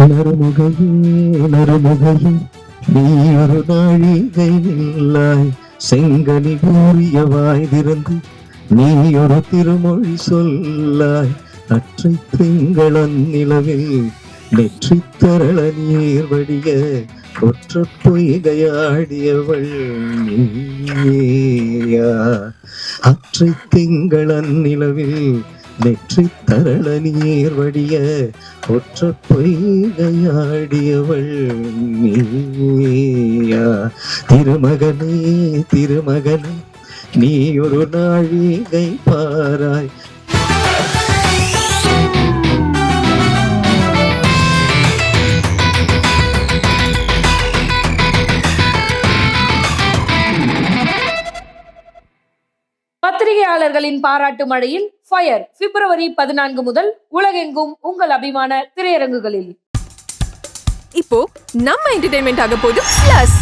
நறுமுகையே நறுமுகையே நீ ஒரு நாழிகை நில்லாய் செங்கனி கூறியவாய் திறந்து நீ ஒரு திருமொழி சொல்லாய் அற்றை திங்களன் நிலவில் நெற்றி தரள நீர் வடிய ஒற்ற பொய்கையாடியவள் நீயா. அற்றை திங்களன் நிலவில் நெற்றி தரள நீர் வடிய ஒற்ற பொய்கையாடியவள் திருமகனே திருமகனே நீ ஒரு நாழிகை பாராய் பத்திரிகையாளர்களின் பாராட்டு மழையில் ஃபயர் பிப்ரவரி பதினான்கு முதல் உலகெங்கும் உங்கள் அபிமான திரையரங்குகளில். இப்போ நம்ம என்டர்டைன்மெண்ட் ஆக போது பிளஸ்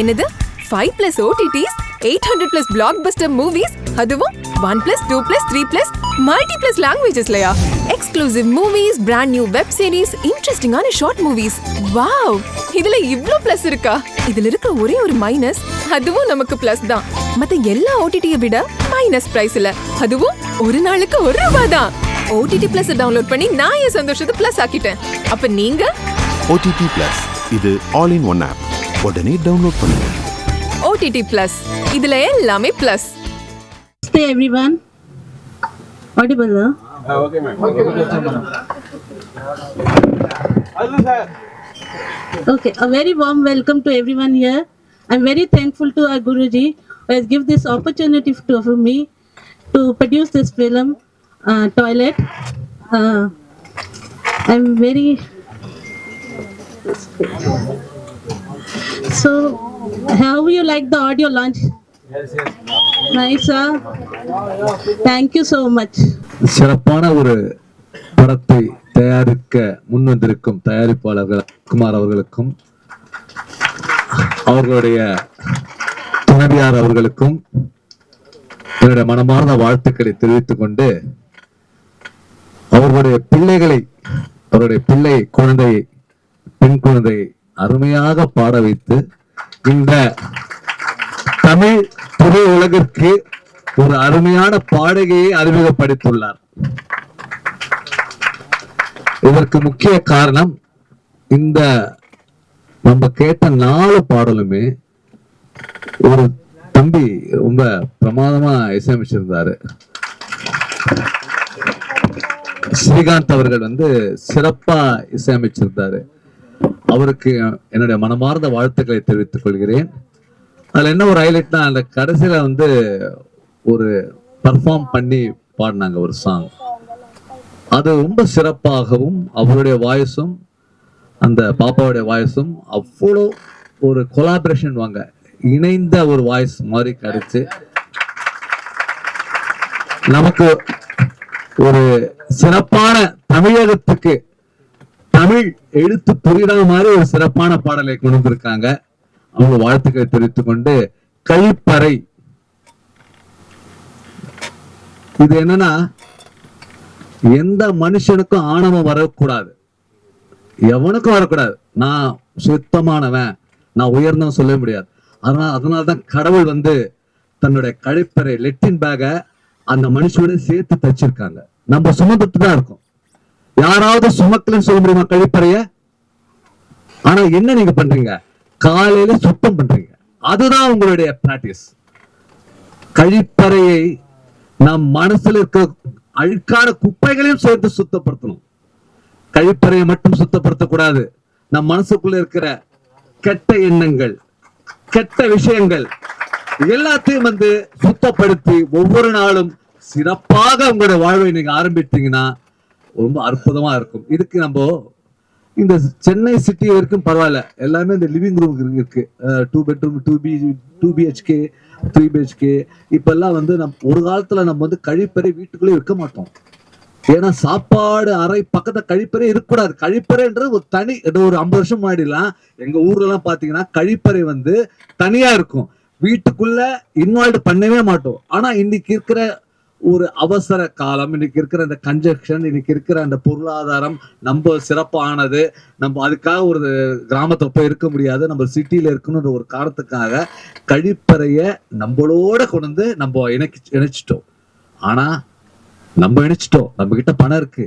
என்னது? Five plus OTTs eight hundred plus blockbuster movies அதுவும் one plus two plus three plus multi plus லாங்குவேஜஸ்லயா exclusive movies brand new web series இன்ட்ரெஸ்டிங்கான ஷார்ட் மூவிஸ் வாவ் இதுல இவ்ளோ பிளஸ் இருக்கா? இதுல இருக்க ஒரே ஒரு மைனஸ் அதுவும் நமக்கு பிளஸ் தான். மத்த எல்லா ஓடிடியை விட மைனஸ் பிரைஸ்ல அதுவும் ஒரு நாளுக்கு ஒரு ரூபாய் தான் ஓடிடி பிளஸ் டவுன்லோட் பண்ணி நான் என் சந்தோஷத்தை பிளஸ் ஆக்கிட்டேன். அப்ப நீங்க? ஓடிடி பிளஸ் இது ஆல் இன் ஒன் ஆப் உடனே டவுன்லோட் பண்ணுங்க. ஓடிடி பிளஸ் இதுல எல்லாமே plus Namaste everyone. Audible, huh? Okay, a very warm welcome to everyone here. I'm very thankful to our Guruji. has given this opportunity to for me to produce this film, uh, Toilet. Uh, I'm very so. How you like the audio launch? Nice, huh? Thank you so much. சிறப்பான ஒரு படத்தை தயாரிக்க முன்வந்திருக்கும் தயாரிப்பாளர்கள் குமார் அவர்களுக்கும் அவர்களுடைய துணைவியார் அவர்களுக்கும் என்னுடைய மனமார்ந்த வாழ்த்துக்களை தெரிவித்துக் கொண்டு அவர்களுடைய பிள்ளைகளை அவருடைய பிள்ளை குழந்தையை பெண் குழந்தையை அருமையாக பாட வைத்து இந்த தமிழ் திரை உலகிற்கு ஒரு அருமையான பாடகையை அறிமுகப்படுத்தியுள்ளார். இதற்கு முக்கிய காரணம் இந்த நம்ம கேட்ட நாலு பாடலுமே ஒரு தம்பி ரொம்ப பிரமாதமா இசையமைச்சிருந்தாரு. ஸ்ரீகாந்த் அவர்கள் வந்து சிறப்பா இசையமைச்சிருந்தாரு. அவருக்கு என்னுடைய மனமார்ந்த வாழ்த்துக்களை தெரிவித்துக் கொள்கிறேன். அதுல என்ன ஒரு ஹைலைட்னா அந்த கடைசியில வந்து ஒரு பர்ஃபார்ம் பண்ணி பாடினாங்க ஒரு சாங் அது ரொம்ப சிறப்பாகவும் அவருடைய வாய்ஸும் அந்த பாப்பாவுடைய வாய்ஸும் அவ்வளோ ஒரு கொலாபரேஷன் வாங்க. இணைந்த ஒரு வாய்ஸ் மாதிரி கிடைச்சு நமக்கு ஒரு சிறப்பான தமிழகத்துக்கு தமிழ் எழுத்து புரியாத மாதிரி ஒரு சிறப்பான பாடலை கொண்டு வந்திருக்காங்க. அவங்க வாழ்த்துக்களை தெரிவித்துக் கொண்டு கழிப்பறை. இது என்னன்னா எந்த மனுஷனுக்கும் ஆணவம் வரக்கூடாது. எவனுக்கும் வரக்கூடாது. நான் சுத்தமானவன். நான் உயர்ந்தவன் சொல்ல முடியாது. அதனால அதனால தான் கடவுள் வந்து தன்னுடைய கழிப்பறை லெட்டின் பேக்கை அந்த மனுஷனோட சேர்த்து தச்சிருக்காங்க. நம்ம சுமந்துட்டு தான் இருக்கோம். யாராவது சுமக்கலன்னு சொல்ல முடியுமா கழிப்பறைய? ஆனா என்ன நீங்க பண்றீங்க? காலையில சுத்தம் பண்றீங்க. அதுதான் உங்களுடைய பிராக்டிஸ் கழிப்பறையை நம் மனசுல இருக்க அழுக்கான குப்பைகளையும் சேர்த்து சுத்தப்படுத்தணும். கழிப்பறையை மட்டும் சுத்தப்படுத்தக்கூடாது. நம் மனசுக்குள்ள இருக்கிற கெட்ட எண்ணங்கள் கெட்ட விஷயங்கள். எல்லாத்தையும் வந்து சுத்தப்படுத்தி ஒவ்வொரு நாளும் சிறப்பாக உங்களுடைய வாழ்வை நீங்க ஆரம்பித்தீங்கன்னா ரொம்ப அற்புதமா இருக்கும். இதுக்கு நம்ம இந்த சென்னை சிட்டி வரைக்கும் பரவாயில்ல. எல்லாமே இந்த லிவிங் ரூம் இருக்கு two bedroom two B two BHK three BHK இப்பெல்லாம் வந்து நம்ம ஒரு காலத்துல நம்ம வந்து கழிப்பறை வீட்டுக்குள்ளே வைக்க மாட்டோம். ஏன்னா சாப்பாடு அறை பக்கத்துல கழிப்பறை இருக்கக்கூடாது. கழிப்பறைன்றது ஒரு தனி ஒரு ஐம்பது வருஷம் முன்னாடிலாம் எங்க ஊர்ல எல்லாம் பாத்தீங்கன்னா கழிப்பறை வந்து தனியா இருக்கும். வீட்டுக்குள்ள இன்வால்வ் பண்ணவே மாட்டோம். ஆனா இன்னைக்கு இருக்கிற ஒரு அவசர காலம் இன்னைக்கு இருக்கிற அந்த கன்ஜெக்ஷன் இன்னைக்கு இருக்கிற அந்த பொருளாதாரம் நம்ம சிறப்பானது. நம்ம அதுக்காக ஒரு கிராமத்தை போய் இருக்க முடியாது. நம்ம சிட்டியில இருக்கணும்ன்ற ஒரு காரணத்துக்காக கழிப்பறைய நம்மளோட கொண்டு வந்து நம்ம இணைச்சு இணைச்சிட்டோம். ஆனா நம்ம நினைச்சிட்டோம் நம்ம கிட்ட பணம் இருக்கு.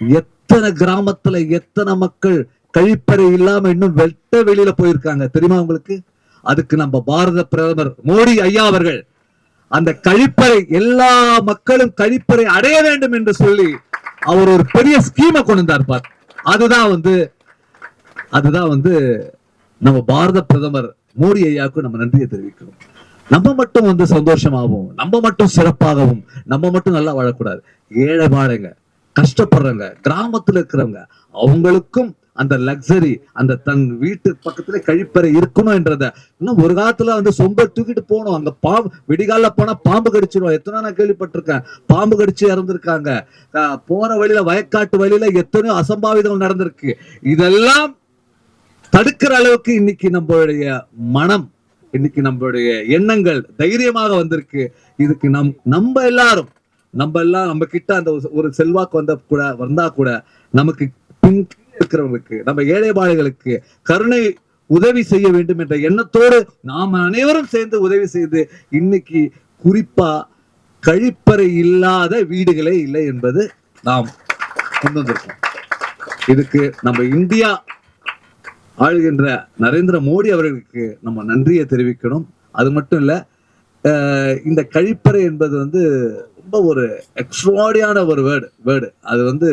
எத்தனை கிராமத்துல எத்தனை மக்கள் கழிப்பறை இல்லாம இன்னும் வெட்ட வெளியில போயிருக்காங்க தெரியுமா உங்களுக்கு? அதுக்கு நம்ம பாரத பிரதமர் மோடி ஐயா அவர்கள் அந்த கழிப்பறை எல்லா மக்களும் கழிப்பறை அடைய வேண்டும் என்று சொல்லி அவர் ஒரு பெரிய ஸ்கீமை கொண்டு வந்தார் பார். அதுதான் வந்து அதுதான் வந்து நம்ம பாரத பிரதமர் மோடி ஐயாவுக்கு நம்ம நன்றியை தெரிவிக்கணும் நம்ம மட்டும் வந்து சந்தோஷமாகவும் நம்ம மட்டும் சிறப்பாகவும் நம்ம மட்டும் நல்லா வாழக்கூடாது. ஏழை வாழைங்க கஷ்டப்படுறவங்க கிராமத்துல இருக்கிறவங்க அவங்களுக்கும் அந்த லக்ஸரி அந்த தன் வீட்டு பக்கத்துல கழிப்பறை இருக்கணும் என்றத. இன்னும் ஒரு காலத்துல வந்து சொம்ப தூக்கிட்டு போகணும் அங்க பாம்பு விடிகால போனா பாம்பு கடிச்சிடும் எத்தனை நான் கேள்விப்பட்டிருக்கேன். பாம்பு கடிச்சு இறந்திருக்காங்க. அஹ் போற வழியில வயக்காட்டு வழியில எத்தனையோ அசம்பாவிதம் நடந்திருக்கு. இதெல்லாம் தடுக்கிற அளவுக்கு இன்னைக்கு நம்மளுடைய மனம் இன்னைக்கு நம்மளுடைய எண்ணங்கள் தைரியமாக வந்திருக்கு. இதுக்கு நம் நம்ம எல்லாரும் நம்ம எல்லாம் நம்ம கிட்ட அந்த ஒரு- செல்வாக்கு வந்த கூட வந்தா கூட நமக்கு பின் இருக்கிறவங்களுக்கு நம்ம ஏழைபாடுகளுக்கு கருணை உதவி செய்ய வேண்டும் என்ற எண்ணத்தோடு நாம் அனைவரும் சேர்ந்து உதவி செய்து இன்னைக்கு குறிப்பா கழிப்பறை இல்லாத வீடுகளே இல்லை என்பது நாம் கொண்டு வந்திருக்கோம் இதுக்கு நம்ம இந்தியா ஆளுகின்ற நரேந்திர மோடி அவர்களுக்கு நம்ம நன்றியை தெரிவிக்கணும். அது மட்டும் இல்லை இந்த கழிப்பறை என்பது வந்து ரொம்ப ஒரு எக்ஸ்ட்ராடியான ஒரு வேர்டு வேர்டு அது வந்து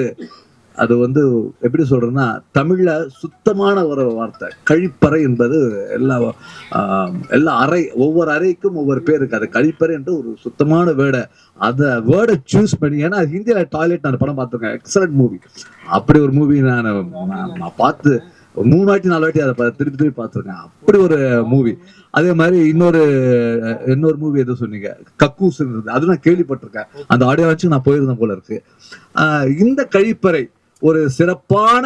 அது வந்து எப்படி சொல்றேன்னா தமிழ்ல சுத்தமான ஒரு வார்த்தை. கழிப்பறை என்பது எல்லா எல்லா அறை ஒவ்வொரு அறைக்கும் ஒவ்வொரு பேர் இருக்கு. அது கழிப்பறை என்று ஒரு சுத்தமான வேர்டை அந்த வேர்டை சூஸ் பண்ணி ஏன்னா ஹிந்தியில டாய்லெட் நான் படம் பார்த்துருக்கேன். எக்ஸலண்ட் மூவி அப்படி ஒரு மூவி நான் நான் பார்த்து மூணு வாட்டி நாலு வாட்டி அதை திருப்பி திருப்பி பார்த்துருக்கேன். அப்படி ஒரு மூவி அதே மாதிரி இன்னொரு இன்னொரு மூவி எதுவும் சொன்னீங்க. கக்கூஸ் இருந்தது அது நான் கேள்விப்பட்டிருக்கேன். அந்த ஆடியோ வச்சு நான் போயிருந்தேன் போல இருக்கு. ஆஹ், இந்த கழிப்பறை ஒரு சிறப்பான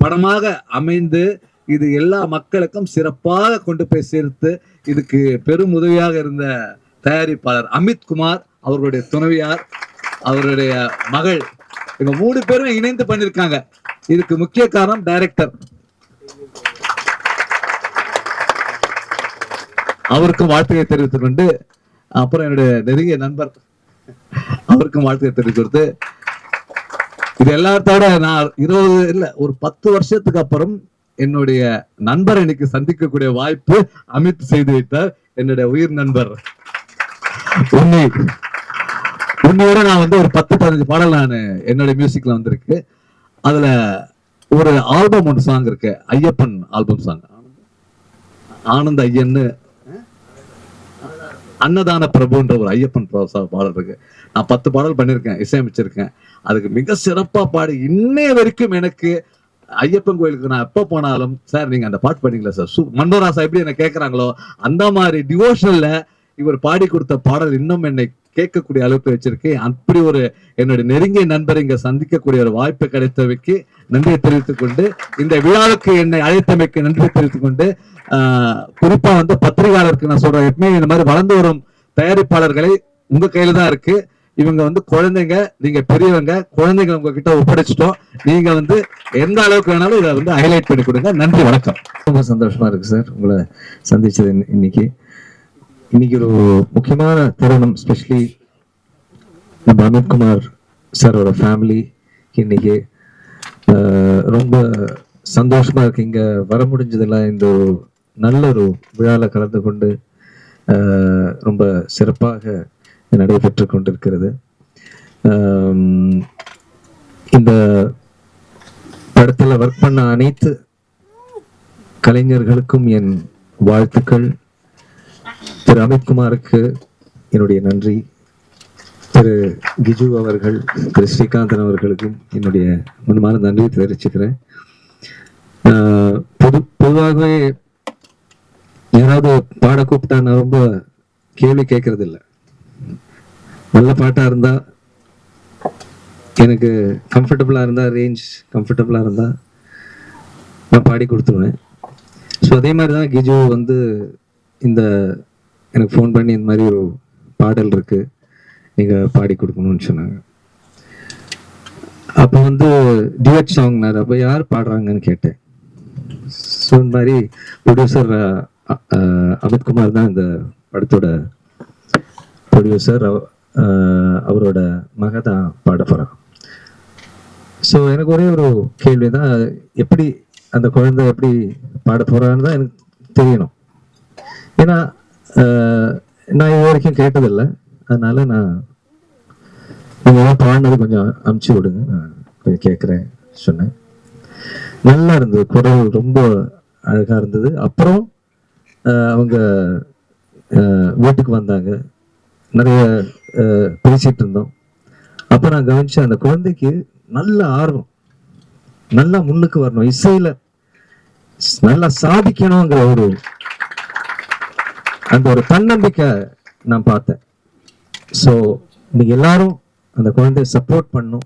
படமாக அமைந்து இது எல்லா மக்களுக்கும் சிறப்பாக கொண்டு போய் சேர்த்து இதுக்கு பெரும் உதவியாக இருந்த தயாரிப்பாளர் அமித் குமார் அவர்களுடைய துணைவியார் அவருடைய மகள். இவங்க மூணு பேரும் இணைந்து பண்ணிருக்காங்க இதுக்கு முக்கிய காரணம் டைரக்டர் அவருக்கும் வாழ்த்துக்களை தெரிவித்துக் கொண்டு அப்புறம் என்னுடைய நெருங்கிய நண்பர் அவருக்கும் வாழ்த்துக்களை தெரிவித்து இது எல்லாத்தோட நான் இருபது இல்ல ஒரு பத்து வருஷத்துக்கு அப்புறம் என்னுடைய நண்பர் இன்னைக்கு சந்திக்கக்கூடிய வாய்ப்பு அமித் செய்து வைத்தார் என்னுடைய உயிர் நண்பர். உண்மை உண்மையோட நான் வந்து ஒரு பத்து பதினஞ்சு பாடல் நான் என்னுடைய மியூசிக்ல வந்திருக்கு. அதுல ஒரு ஆல்பம் ஒன்று சாங் இருக்கு ஐயப்பன் ஆல்பம் சாங் ஆனந்த ஐயன்னு அன்னதான பிரபுன்ற ஒரு ஐயப்பன் பா- பாடல் இருக்கு. நான் பத்து பாடல் பண்ணியிருக்கேன் இசையமைச்சிருக்கேன். அதுக்கு மிக சிறப்பாக பாடி இன்னைய வரைக்கும் எனக்கு ஐயப்பன் கோயிலுக்கு நான் எப்போ போனாலும் சார் நீங்கள் அந்த பாட்டு பண்ணீங்களா சார்? சூ மனோராசா எப்படி என்ன கேட்குறாங்களோ அந்த மாதிரி டிவோஷனில் இவர் பாடி கொடுத்த பாடல் இன்னும் என்னை கேட்கக்கூடிய அளவுக்கு வச்சிருக்கேன் அப்படி ஒரு என்னுடைய நெருங்கிய நண்பர் இங்க சந்திக்கக்கூடிய ஒரு வாய்ப்பு கிடைத்தவைக்கு நன்றியை தெரிவித்துக் கொண்டு இந்த விழாவுக்கு என்னை அழைத்தமைக்கு நன்றி தெரிவித்துக் கொண்டு குறிப்பா வந்து பத்திரிகையாளருக்கு நான் சொல்றேன். எப்பவுமே இந்த மாதிரி வளர்ந்து வரும் தயாரிப்பாளர்களை உங்க கையில தான் இருக்கு. இவங்க வந்து குழந்தைங்க நீங்க பெரியவங்க குழந்தைங்க உங்ககிட்ட ஒப்படைச்சிட்டோம். நீங்க வந்து எந்த அளவுக்கு வேணாலும் இதை வந்து ஹைலைட் பண்ணி கொடுங்க. நன்றி வணக்கம். ரொம்ப சந்தோஷமா இருக்கு சார் உங்களை சந்திச்சது இன்னைக்கு. இன்னைக்கு ஒரு முக்கியமான தருணம் ஸ்பெஷலி நம்ம அமித்குமார் சாரோட ஃபேமிலி இன்னைக்கு. ரொம்ப சந்தோஷமா இருக்கு. இங்க வர முடிஞ்சதெல்லாம் இந்த ஒரு நல்ல ஒரு விழால கலந்து கொண்டு ரொம்ப சிறப்பாக நடைபெற்று கொண்டிருக்கிறது. இந்த படத்தில் ஒர்க் பண்ண அனைத்து கலைஞர்களுக்கும் என் வாழ்த்துக்கள். திரு அமித்குமாருக்கு என்னுடைய நன்றி. திரு கிஜு அவர்கள் திரு ஸ்ரீகாந்தன் அவர்களுக்கும் என்னுடைய மனமான நன்றியை தெரிவிச்சுக்கிறேன். பொது பொதுவாகவே யாராவது பாட கூப்பிட்டா நான் ரொம்ப கேள்வி கேட்கறதில்ல. நல்ல பாட்டாக இருந்தால் எனக்கு கம்ஃபர்டபுளாக இருந்தால் ரேஞ்ச் கம்ஃபர்டபுளாக இருந்தால் நான் பாடி கொடுத்துருவேன். ஸோ அதே மாதிரி தான் கிஜு வந்து இந்த எனக்கு ஃபோன் பண்ணி இந்த மாதிரி ஒரு பாடல் இருக்கு. நீங்கள் பாடி கொடுக்கணும்னு சொன்னாங்க. அப்போ வந்து டியூட் சாங்னார் அப்போ யார் பாடுறாங்கன்னு கேட்டேன். ஸோ இந்த மாதிரி ப்ரொடியூசர் அமித்குமார் தான் இந்த படத்தோட ப்ரொடியூசர் அவரோட மக தான் பாட போகிறான் ஸோ எனக்கு ஒரே ஒரு கேள்வி தான். எப்படி அந்த குழந்தை எப்படி பாட போகிறான்னு தான் எனக்கு தெரியணும். ஏன்னா நான் இது வரைக்கும் கேட்டதில்லை. அதனால நான் நீங்க ஏதாவது பாடினது கொஞ்சம் அமுச்சு விடுங்க. நான் கொஞ்சம் கேட்குறேன் சொன்னேன். நல்லா இருந்தது. குரல் ரொம்ப அழகா இருந்தது. அப்புறம் அவங்க வீட்டுக்கு வந்தாங்க. நிறைய பேசிட்டு இருந்தோம். அப்போ நான் கவனிச்சேன் அந்த குழந்தைக்கு நல்ல ஆர்வம். நல்லா முன்னுக்கு வரணும். இசையில நல்லா சாதிக்கணுங்கிற ஒரு அந்த ஒரு தன்னம்பிக்கை நான் பார்த்தேன். ஸோ நீங்க எல்லாரும் அந்த குழந்தைய சப்போர்ட் பண்ணும்.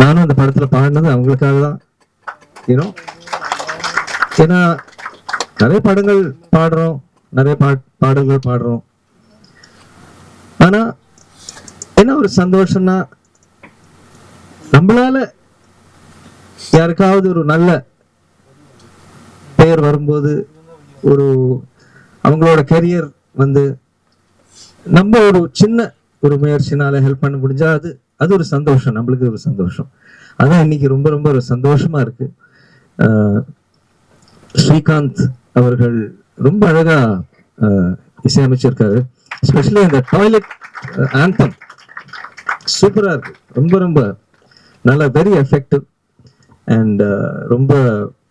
நானும் அந்த படத்துல பாடினது அவங்களுக்காக தான். ஏன்னோ ஏன்னா நிறைய படங்கள் பாடுறோம். நிறைய பா பாடல்கள் பாடுறோம். ஆனா என்ன ஒரு சந்தோஷம்னா நம்மளால யாருக்காவது ஒரு நல்ல பெயர் வரும்போது ஒரு அவங்களோட கெரியர் வந்து நம்ம ஒரு சின்ன ஒரு முயற்சினால ஹெல்ப் பண்ண முடிஞ்சா அது அது ஒரு சந்தோஷம். நம்மளுக்கு ஒரு சந்தோஷம். அதான் இன்னைக்கு ரொம்ப ரொம்ப ஒரு சந்தோஷமா இருக்கு. ஸ்ரீகாந்த் அவர்கள் ரொம்ப அழகா இசையமைச்சிருக்காரு. ஸ்பெஷலி அந்த டாய்லெட் ஆந்தம் சூப்பரா இருக்கு. ரொம்ப ரொம்ப நல்லா வெரி எஃபெக்டிவ் அண்ட் ரொம்ப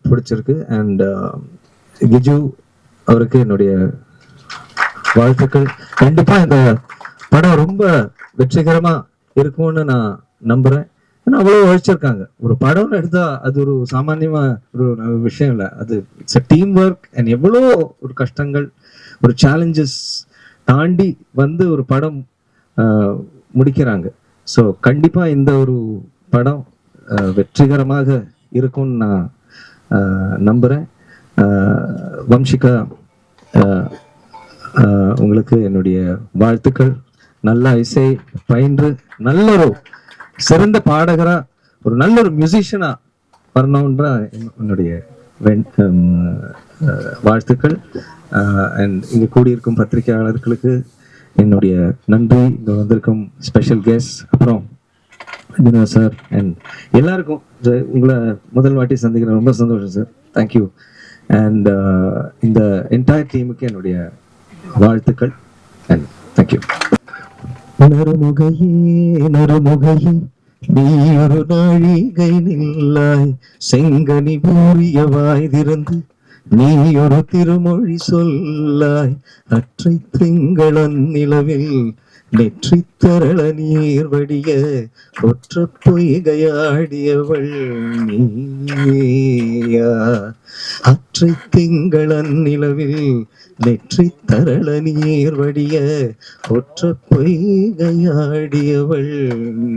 பிடிச்சிருக்கு. அண்ட் கிஜு அவருக்கு என்னுடைய வாழ்த்துக்கள். கண்டிப்பா இந்த படம் ரொம்ப வெற்றிகரமா இருக்கும்னு நான் நம்புறேன். ஏன்னா அவ்வளவு உழைச்சிருக்காங்க. ஒரு படம்னு எடுத்தா அது ஒரு சாமானியமா ஒரு விஷயம் இல்லை. அது it's a team work and எவ்வளோ ஒரு கஷ்டங்கள் ஒரு சேலஞ்சஸ் தாண்டி வந்து ஒரு படம் முடிக்கிறாங்க. ஸோ கண்டிப்பா இந்த ஒரு படம் வெற்றிகரமாக இருக்கும்னு நான் நம்புறேன். வம்சிகா உங்களுக்கு என்னுடைய வாழ்த்துக்கள். நல்ல இசை பயின்று நல்ல ஒரு சிறந்த பாடகரா ஒரு நல்ல ஒரு மியூசிஷியனா வரணும்ன்ற என்- என்னுடைய வாழ்த்துக்கள். அண்ட் இங்கே கூடியிருக்கும் பத்திரிகையாளர்களுக்கு என்னுடைய நன்றி. இங்கே வந்திருக்கும் ஸ்பெஷல் கெஸ்ட் அப்புறம் சார் அண்ட் எல்லாருக்கும் உங்களை முதல் வாட்டி சந்திக்கிறேன். ரொம்ப சந்தோஷம் சார் தேங்க்யூ அண்ட் இந்த என்டையர் டீமுக்கு என்னுடைய வாழ்த்துக்கள். அண்ட் தேங்க்யூ நறுமுகையே நறுமுகையே நீ ஒரு நாழிகை நில்லாய். செங்கனி பூரியவாய் திறந்து நீ ஒரு திருமொழி சொல்லாய். அற்றை திங்களன் நிலவில் நெற்றி தரள நீர் வடிய ஒற்ற பொய்கையாடியவள் நீயா. அற்றை திங்களன் நிலவில் நெற்றி தரள நீர் வடிய ஒற்ற பொய்கையாடியவள்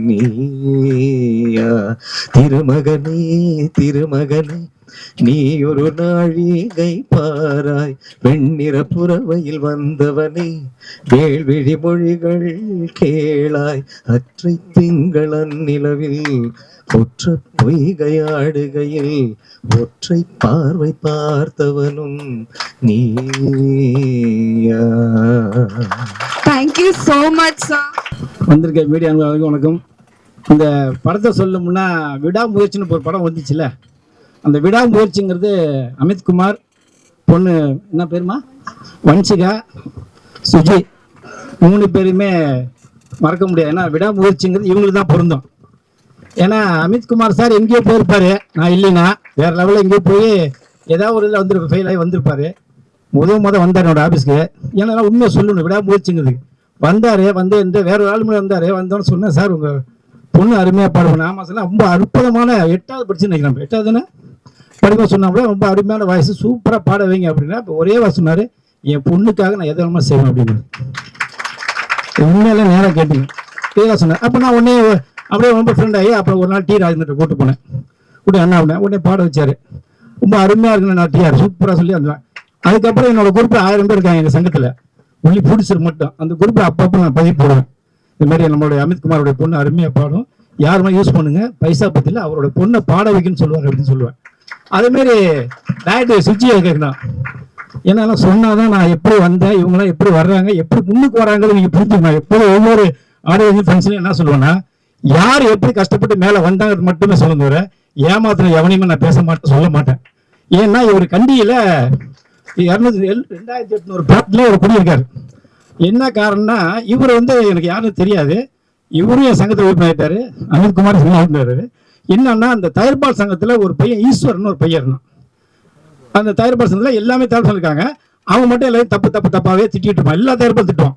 நீயா. திருமகனே திருமகனே நீ ஒரு நாழிகை பாராய் வெண்ணிற புறவையில் வந்தவனே வேள்விழி மொழிகள் கேளாய் அற்றை திங்களன் நிலவில் ஒற்ற பொய்கையாடுகையில் ஒற்றை பார்வை பார்த்தவனும் நீயா. தேங்க்யூ ஸோ மச் வந்திருக்க மீடியா வணக்கம். இந்த படத்தை சொல்லணும்னா விடாமுயற்சின்னு ஒரு படம் வந்துச்சுல்ல? அந்த விடாமுயற்சிங்கிறது அமித்குமார் பொண்ணு என்ன பேருமா? வன்சிகா சுஜி மூணு பேருமே மறக்க முடியாது. ஏன்னா விடாமுயற்சிங்கிறது இவங்களுக்கு தான் பொருந்தும். ஏன்னா அமித்குமார் சார் எங்கேயோ போயிருப்பாரு. நான் இல்லைன்னா வேற லெவலில் எங்கேயோ போய் ஏதாவது ஒரு இதில் வந்து ஃபெயில் ஆகி வந்திருப்பாரு. முத முத வந்தார் என்னோட ஆஃபீஸ்க்கு ஏன்னா உண்மையை சொல்லணும் விடாமுயற்சிங்கிறது. வந்தார் வந்து இந்த வேற ஒரு ஆள் முன்னாடி வந்தோன்னு சொன்னேன் சார் உங்கள் பொண்ணு அருமையாக பாடுவேன். ஆமாம் சார் ரொம்ப அற்புதமான எட்டாவது படிச்சு நினைக்கிறேன். எட்டாவது தானே படிக்க சொன்னாப்புல ரொம்ப அருமையான வாய்ஸ் சூப்பராக பாட வைங்க அப்படின்னா ஒரே வாய் சொன்னார் என் பொண்ணுக்காக நான் எதை வேணுமா செய்வேன் அப்படின்னு உண்மையில நேராக கேட்டீங்க. இதெல்லாம் சொன்னார். அப்போ நான் உடனே அப்படியே ரொம்ப ஃப்ரெண்ட் ஆகி அப்புறம் ஒரு நாள் டி ராஜேந்திர கூட்டு போனேன். கூட என்ன பண்ணேன்? உடனே பாட வச்சார். ரொம்ப அருமையாக இருக்குன்னு நான் டிஆர் சூப்பராக சொல்லி அந்த அதுக்கப்புறம் என்னோட குரூப்பில் ஆயிரம் பேர் இருக்காங்க எங்கள் சங்கத்தில். ஒன்லி பிடிச்சர் மட்டும். அந்த குரூப்பில் அப்பப்போ நான் பதிவு போடுவேன். இது மாதிரி நம்மளுடைய அமித்குமாரோட பொண்ணு அருமையாக பாடும். யாருமே யூஸ் பண்ணுங்க. பைசா பற்றியில் அவரோட பொண்ணை பாட வைக்கணும்னு சொல்லுவார் அப்படின்னு சொல்லுவேன். அதே மாதிரி டேரக்டர் சுஜியை கேட்கணும் ஏன்னா சொன்னாதான் நான் எப்படி வந்தேன் இவங்களாம் எப்படி வர்றாங்க எப்படி முன்னுக்கு வராங்கன்னு நீங்க புரிஞ்சுக்கணும் எப்போதும் ஒவ்வொரு ஆடியோ ஃபங்க்ஷன்ல என்ன சொல்லுவேன்னா யார் எப்படி கஷ்டப்பட்டு மேலே வந்தாங்கிறது மட்டுமே சொல்ல தவிர ஏமாத்தின எவனையுமே நான் பேச மாட்டேன் சொல்ல மாட்டேன். ஏன்னா இவர் கண்டியில் இரநூத்தி ரெண்டாயிரத்தி எட்நூறு பிளாட்ல ஒரு குடியிருக்காரு. என்ன காரணம்னா இவர் வந்து எனக்கு யாரும் தெரியாது. இவரும் என் சங்கத்தில் உறுப்பினர் ஆகிட்டார் அமித்குமார் சின்ன உறுப்பினர் என்னன்னா அந்த தயார்பால் சங்கத்தில் ஒரு பையன் ஈஸ்வரன் ஒரு பையன் இருந்தான். அந்த தயாரிப்பாளர் சங்கத்தில் எல்லாமே தயார் சொல்லியிருக்காங்க அவன் மட்டும் எல்லாரும் தப்பு தப்பு தப்பாவே திட்டிட்டு இருப்பான். எல்லா தயாரிப்பும் திட்டுவான்.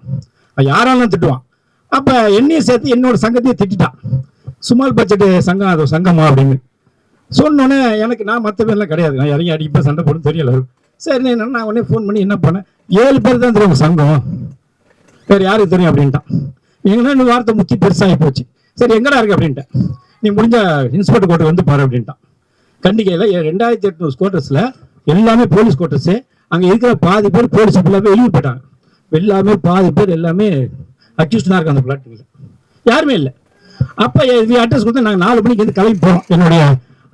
யாராலும் திட்டுவான். அப்ப என்னையும் சேர்த்து என்னோட சங்கத்தையும் திட்டிட்டான். சுமால் பட்ஜெட் சங்கம் அது சங்கமா அப்படின்னு. சொன்னோன்னே எனக்கு நான் மற்ற பேர்லாம் கிடையாது. நான் இறங்கி அடிப்பேன் சண்டை போடும் தெரியல சரி என்ன நான் உடனே ஃபோன் பண்ணி என்ன பண்ணேன்? ஏழு பேர் தான் தெரியும் சங்கம். வேறு யாருக்கு தெரியும் அப்படின்ட்டான். எங்கன்னா இந்த வார்த்தை முக்கிய பெருசாகி போச்சு. சரி எங்கடா இருக்கு அப்படின்ட்டேன். நீ முடிஞ்ச இன்ஸ்பெக்டர் கோட்டை வந்து பாரு அப்படின்ட்டான். கண்டிக்கையில் ரெண்டாயிரத்தி எட்நூறு குவார்ட்டர்ஸில் எல்லாமே போலீஸ் குவார்ட்டர்ஸு அங்கே இருக்கிற பாதி பேர் போலீஸ் ஃபுல்லாகவே வெளியே போயிட்டாங்க எல்லாமே பாதி பேர் எல்லாமே அக்யூஸ்டாக இருக்காங்க அந்த பிளாட்டுல யாருமே இல்லை. அப்போ இது அட்ரஸ் கொடுத்து நாங்கள் நாலு மணிக்கு வந்து கிளம்பி போகிறோம் என்னுடைய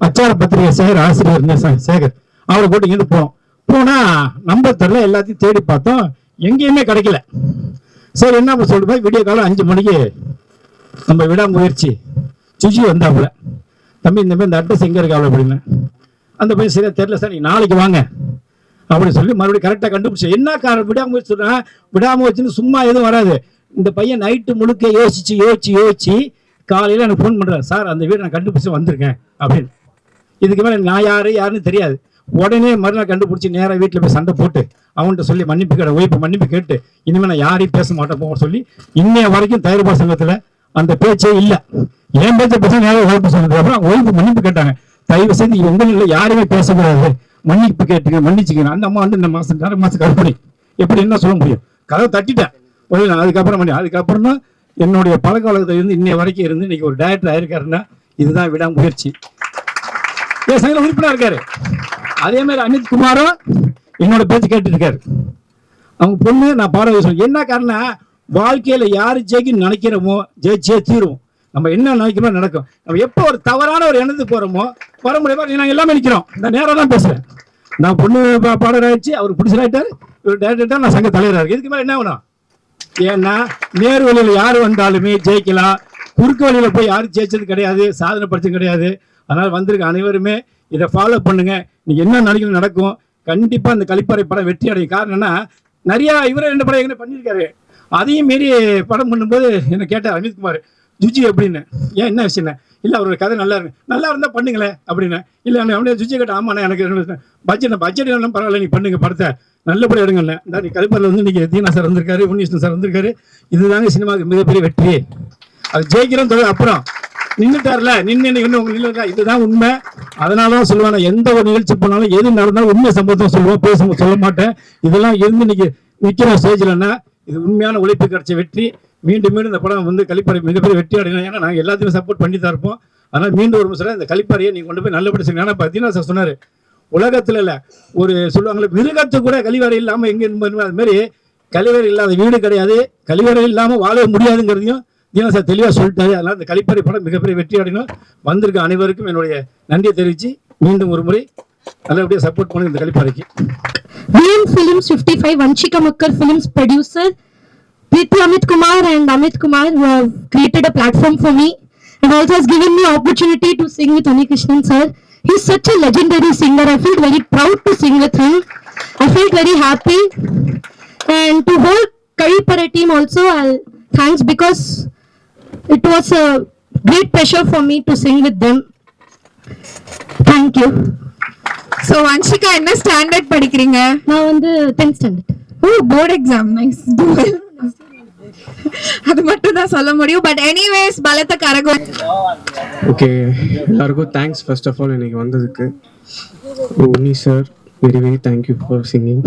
அச்சார பத்திரிகை சேகர் ஆசிரியர் இருந்தேன் சேகர் அவரை போட்டு இங்கேருந்து போனோம் போனால் நம்பர் தெரில எல்லாத்தையும் தேடி பார்த்தோம். எங்கேயுமே கிடைக்கல. சரி என்ன சொல்லுமா சொல்லிட்டு விடிய காலம் அஞ்சு மணிக்கு நம்ம விடாமுயற்சி. சுஜி வந்தாப்புல. தம்பி இந்த மாதிரி இந்த அட்ரஸ் எங்கே இருக்கு அப்படின்னு. அந்த பையன் சரியா தெரியல சார் நீங்கள் நாளைக்கு வாங்க. அப்படின்னு சொல்லி மறுபடியும் கரெக்டாக கண்டுபிடிச்சேன் என்ன காரணம்? விடாமுயற்சி சொல்றேன் வச்சுன்னு சும்மா எதுவும் வராது. இந்த பையன் நைட்டு முழுக்க யோசிச்சு யோசிச்சு யோசிச்சு காலையில் எனக்கு ஃபோன் பண்ணுறேன் சார் அந்த வீடு நான் கண்டுபிடிச்சி வந்திருக்கேன். அப்படின்னு. இதுக்கு மேலே நான் யார் யாருன்னு தெரியாது. உடனே மறுநாள் கண்டுபிடிச்சி நேராக வீட்டில் போய் சண்டை போட்டு அவன்கிட்ட சொல்லி மன்னிப்பு கேட்ட ஒய்ப்பு மன்னிப்பு கேட்டு இனிமேல் நான் யாரையும் பேச மாட்டேன் போக சொல்லி இன்னைய வரைக்கும் தயாரிப்பா சங்கத்தில் அந்த பேச்சே இல்லை. என் பேச்சை பேச நேராக ஓட்டு சொன்னதுக்கப்புறம் அப்புறம் ஒய்ஃபு மன்னிப்பு கேட்டாங்க. தயவு செய்து உங்களில் யாருமே பேசக்கூடாது. மன்னிப்பு கேட்டுங்க மன்னிச்சுக்கணும் அந்த அம்மா வந்து இந்த மாசம் ரெண்டு மாசம் கற்பனை எப்படி என்ன சொல்ல முடியும்? கதவை தட்டிட்டேன். அதுக்கப்புறம் பண்ணி அதுக்கப்புறம் தான் என்னுடைய பழக்கவழக்கத்துல இருந்து இன்னைய வரைக்கும் இருந்து இன்னைக்கு ஒரு டேரக்டர் ஆயிருக்காருன்னா இதுதான் விடாமுயற்சி. என் சங்கத்தில் உறுப்பினர் இருக்காரு. அதே மாதிரி அமித் குமாரும் என்னோட பேச்சு கேட்டு இருக்காரு. அவங்க பொண்ணு நான் பாட என்ன காரணம்? வாழ்க்கையில யார் ஜெயிக்கணும்னு நினைக்கிறோமோ ஜெயிச்சே தீரும் நம்ம என்ன நினைக்கிறோமோ நடக்கும். நம்ம எப்போ ஒரு தவறான ஒரு எண்ணத்துக்கு போறோமோ வர முடியாம நாங்கள் எல்லாமே நிற்கிறோம் இந்த நேரம் தான் பேசுறேன். நான் பொண்ணு பாடகர் ஆயிடுச்சு அவர் பிடிச்சிட்டாரு இவர் டேரக்டர் நான் சங்க தலைவராக இருக்கு இதுக்கு மேலே என்ன வேணும் ஏன்னா நேர் வழியில் யார் வந்தாலுமே ஜெயிக்கலாம். குறுக்கு வழியில் போய் யாரும் ஜெயிச்சது கிடையாது சாதனை படிச்சது கிடையாது. அதனால் வந்திருக்க அனைவருமே இதை ஃபாலோ பண்ணுங்க. நீங்க என்ன நினைக்கணும் நடக்கும். கண்டிப்பா அந்த கழிப்பறை படம் வெற்றி அடையும். காரணம் என்ன? நிறைய இவரை ரெண்டு படம் எங்கே பண்ணியிருக்காரு. அதையும் மீறி படம் பண்ணும்போது என்னை கேட்டார் அமித்குமார் ஜுஜி அப்படின்னு. ஏன் என்ன விஷயம் இல்லை அவரோட கதை நல்லா இருக்கு. நல்லா இருந்தால் பண்ணுங்களேன் அப்படின்னு. இல்லை அப்படியே ஜுஜி கேட்ட ஆமாண்ணே எனக்கு பட்ஜெட் பட்ஜெட் எல்லாம் பரவாயில்ல நீ பண்ணுங்க படத்தை. நல்லபடியாக எடுங்கல்ல இந்த நீ கலிப்பாரில் வந்து இன்னைக்கு தீனா சார் வந்திருக்காரு உன்னிஷ்ணன் சார் வந்திருக்காரு. இதுதாங்க சினிமாவுக்கு மிகப்பெரிய வெற்றி. அது ஜெயிக்கிறோம் தொலை அப்புறம் நின்றுட்டார்ல நின்று இன்னும் உங்களுக்கு இல்லை இதுதான் உண்மை. அதனால தான் சொல்லுவேன் எந்த ஒரு நிகழ்ச்சி போனாலும் எது நடந்தாலும் உண்மை சம்பவம் சொல்லுவோம் பேச சொல்ல மாட்டேன். இதெல்லாம் இருந்து இன்னைக்கு நிற்கிற ஸ்டேஜ்லன்னா இது உண்மையான உழைப்பு கிடைச்ச வெற்றி. மீண்டும் மீண்டும் இந்த படம் வந்து கழிப்பறை மிகப்பெரிய வெற்றி அடையணும். ஏன்னா நாங்கள் எல்லாத்தையும் சப்போர்ட் பண்ணி தான் இருப்போம். அதனால் மீண்டும் ஒரு முறை இந்த கழிப்பறையை நீங்கள் கொண்டு போய் நல்லபடி செய்யணும். ஏன்னா பார்த்தீங்கன்னா சார் சொன்னார் உலகத்தில் இல்லை ஒரு சொல்லுவாங்களே மிருகத்து கூட கழிவறை இல்லாமல் எங்கே அது மாதிரி கழிவறை இல்லாத வீடு கிடையாது. கழிவறை இல்லாமல் வாழ முடியாதுங்கிறதையும் தீனா சார் தெளிவாக சொல்லிட்டாரு. அதனால் இந்த கழிப்பறை படம் மிகப்பெரிய வெற்றி அடையணும். வந்திருக்க அனைவருக்கும் என்னுடைய நன்றியை தெரிவித்து மீண்டும் ஒரு முறை நல்லபடியாக சப்போர்ட் பண்ணுங்க இந்த கழிப்பறைக்கு VN Films 55 Vanchika Makkar Films producer Priti Amit Kumar and Amit Kumar who have created a platform for me and also has given me opportunity to sing with Ani Krishnan sir. He's such a legendary singer. I felt very proud to sing with him. I felt very happy. And to whole Karipare team also, I'll thanks because it was a great pleasure for me to sing with them. Thank you. So Vanshika என்ன standard படிக்கிறீங்க? நான் வந்து 10th standard. Oh board exam nice அது மட்டும் தான் சொல்ல முடியும் but anyways பலத்த கரகோ ஓகே எல்லாருக்கும் தேங்க்ஸ் ஃபர்ஸ்ட் ஆஃப் ஆல் இன்னைக்கு வந்ததுக்கு. Unni sir very very thank you for singing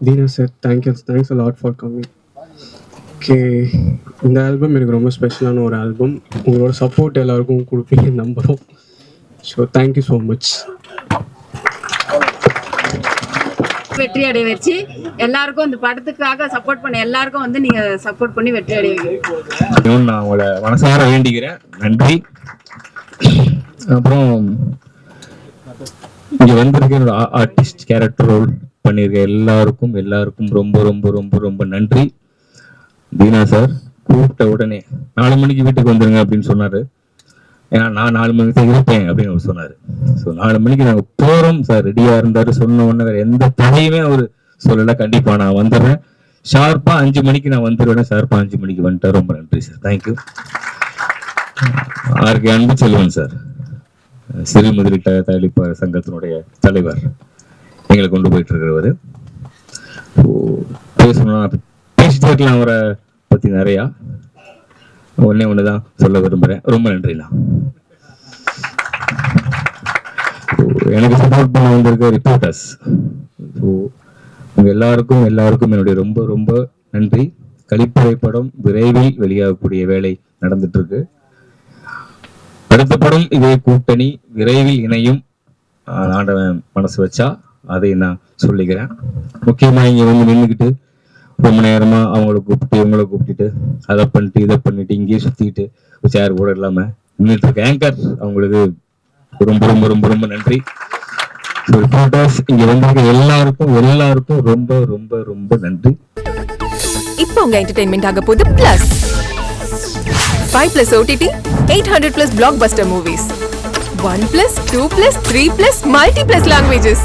Dheena sir thank you thanks a lot for coming okay இந்த ஆல்பம் எனக்கு ரொம்ப ஸ்பெஷலான ஒரு ஆல்பம் உங்களோட சப்போர்ட் எல்லாருக்கும் கொடுப்பீங்கன்னு நம்புகிறோம் ஸோ தேங்க்யூ ஸோ மச் வெற்றி அடைய வச்சு எல்லாருக்கும் இந்த படத்துக்காக சப்போர்ட் பண்ண எல்லாருக்கும் வந்து நீங்க சப்போர்ட் பண்ணி வெற்றி அடைய நான் உங்களை மனசார வேண்டிக்கிறேன். நன்றி. அப்புறம் இங்க வந்திருக்கிற ஆர்டிஸ்ட் கேரக்டர் ரோல் பண்ணியிருக்க எல்லாருக்கும் எல்லாருக்கும் ரொம்ப ரொம்ப ரொம்ப ரொம்ப நன்றி. தீனா சார் கூப்பிட்ட உடனே நாலு மணிக்கு வீட்டுக்கு வந்துருங்க அப்படின்னு சொன்னாரு. ஏன்னா நான் நாலு மணிக்கு தான் இருப்பேன் அப்படின்னு அவர் சொன்னாரு. ஸோ நாலு மணிக்கு நாங்கள் போறோம் சார் ரெடியா இருந்தாரு. சொன்ன உடனே வேற எந்த தடையுமே அவர் சொல்லலை. கண்டிப்பா நான் வந்துடுறேன். ஷார்ப்பா அஞ்சு மணிக்கு நான் வந்துடுவேன். ஷார்ப்பா அஞ்சு மணிக்கு வந்துட்டேன். ரொம்ப நன்றி சார் தேங்க்யூ ஆர்கே அன்பு செல்வன் சார் சிறு முதலீட்ட தயாரிப்பாளர் சங்கத்தினுடைய தலைவர். எங்களை கொண்டு போயிட்டு இருக்கிறவர் பேசணும் பேசிட்டு இருக்கலாம் அவரை பத்தி நிறையா. ஒன்னே ஒண்ணுதான் சொல்ல விரும்புறேன். ரொம்ப நன்றிண்ணா. எனக்கு சப்போர்ட் பண்ண வந்திருக்க ரிப்போர்ட்டர்ஸ் ஸோ உங்க எல்லாருக்கும் எல்லாருக்கும் என்னுடைய ரொம்ப ரொம்ப நன்றி. கழிப்பறை படம் விரைவில் வெளியாகக்கூடிய வேலை நடந்துட்டு இருக்கு அடுத்த படம் இதே கூட்டணி விரைவில் இணையும் ஆண்டவன் மனசு வச்சா அதை நான் சொல்லிக்கிறேன். முக்கியமா இங்க வந்து நின்றுக்கிட்டு ரொம்ப நேரமா அவங்கள கூப்பிட்டு இவங்கள கூப்பிட்டுட்டு அதை பண்ணிட்டு இதை பண்ணிட்டு இங்கேயே சுத்திட்டு சேர் கூட இல்லாம நின்றுட்டு இருக்க ஆங்கர் அவங்களுக்கு ரொம்ப ரொம்ப ரொம்ப ரொம்ப நன்றி. ரிப்போர்ட்டர்ஸ் இங்க வந்திருக்க எல்லாருக்கும் எல்லாருக்கும் ரொம்ப ரொம்ப ரொம்ப நன்றி. இப்போ உங்க என்டர்டைன்மெண்ட் ஆக போகுது plus five plus OTT eight hundred plus blockbuster movies one plus two plus three plus multi plus languages